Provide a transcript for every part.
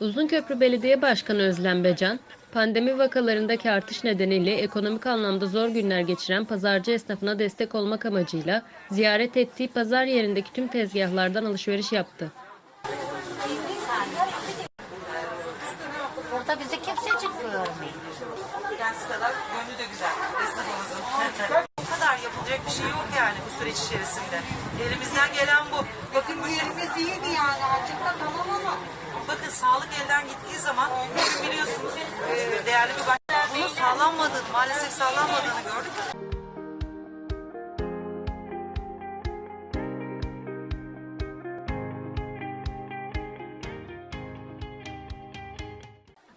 Uzunköprü Belediye Başkanı Özlem Becan, pandemi vakalarındaki artış nedeniyle ekonomik anlamda zor günler geçiren pazarcı esnafına destek olmak amacıyla ziyaret ettiği pazar yerindeki tüm tezgahlardan alışveriş yaptı. Burada bizi kimse çıkmıyor. Kendisi kadar gönlü de güzel esnafımızın. o kadar yapılacak bir şey yok yani bu süreç içerisinde. Elimizden gelen bu. Bakın bu Yerimiz iyiydi yani açıkta tamam ama. Bakın sağlık elden gittiği zaman biliyorsunuz e, değerli bir başkan bunun sağlanmadığını maalesef sağlanmadığını gördük.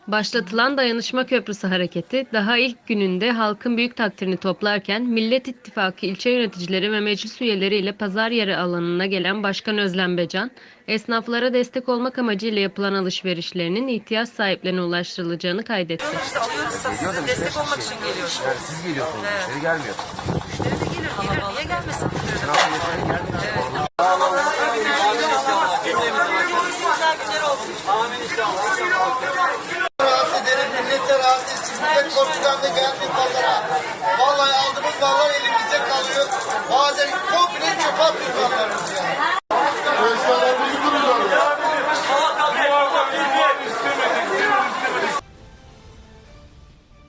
Başlatılan Dayanışma Köprüsü hareketi daha ilk gününde halkın büyük takdirini toplarken Millet İttifakı ilçe yöneticileri ve meclis üyeleriyle pazar yeri alanına gelen Başkan Özlem Becan, esnaflara destek olmak amacıyla yapılan alışverişlerinin ihtiyaç sahiplerine ulaştırılacağını kaydetti. İşte alıyoruz size destek olmak için geliyoruz. Yani siz geliyorsunuz, müşteri gelmiyor. Müşteri de gelir, gelir. Niye gelmesin? Güzel günler Millet korkudan da geldi pazara. Vallahi